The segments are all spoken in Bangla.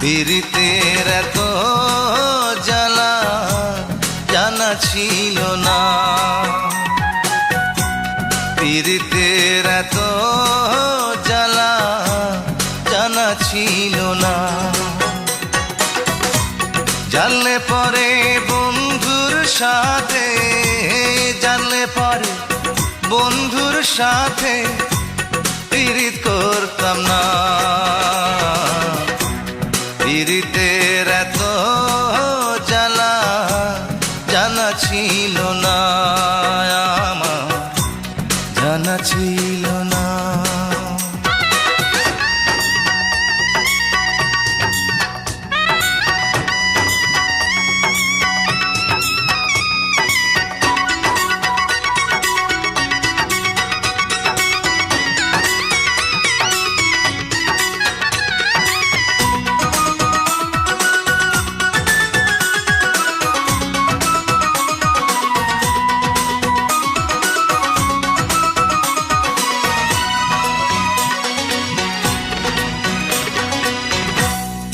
পীড়িতের তো জ্বালা জানা ছিল না। পীড়িতের এত জ্বালা জানা ছিল না। জানলে পরে বন্ধুর সাথে, জানলে পরে বন্ধুর সাথে পীড়িত করতাম না। ছিল।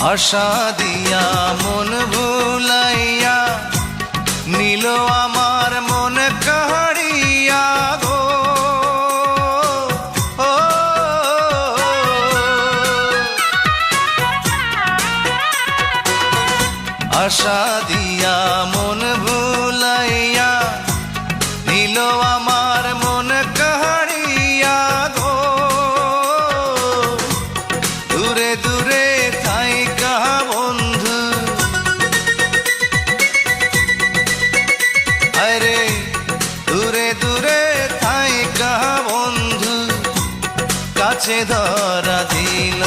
আশা দিয়া মন ভুলাইয়া নীল আমার মন কাহারিয়া গো আশা দিয়া কাছে ধরা দিল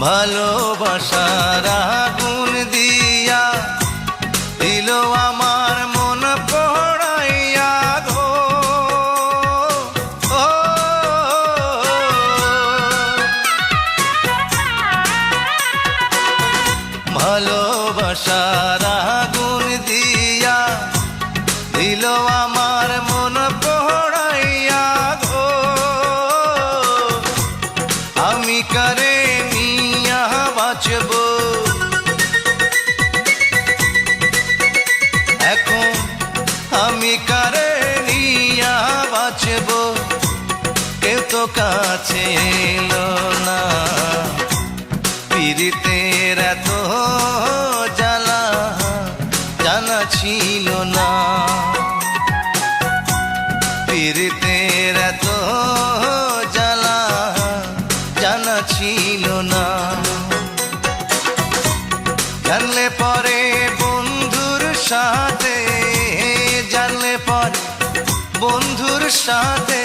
ভালোবাসার আগুন দিয়া দিল আমার মন পড়াইয়া গো। ও, ভালোবাসার এখন আমি কারে নিয়া বাঁচব? কেউ তো কাছে এলো না। পীড়িতের এত জ্বালা জানা ছিল না। পীড়িতের এত সাথে, জানলে পর বন্ধুর সাথে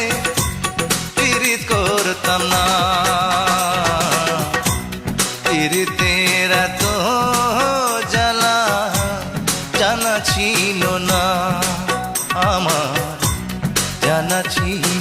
পীড়িত করতাম না। পীড়িতের তো জ্বালা জানা ছিল না, আমার জানা ছিল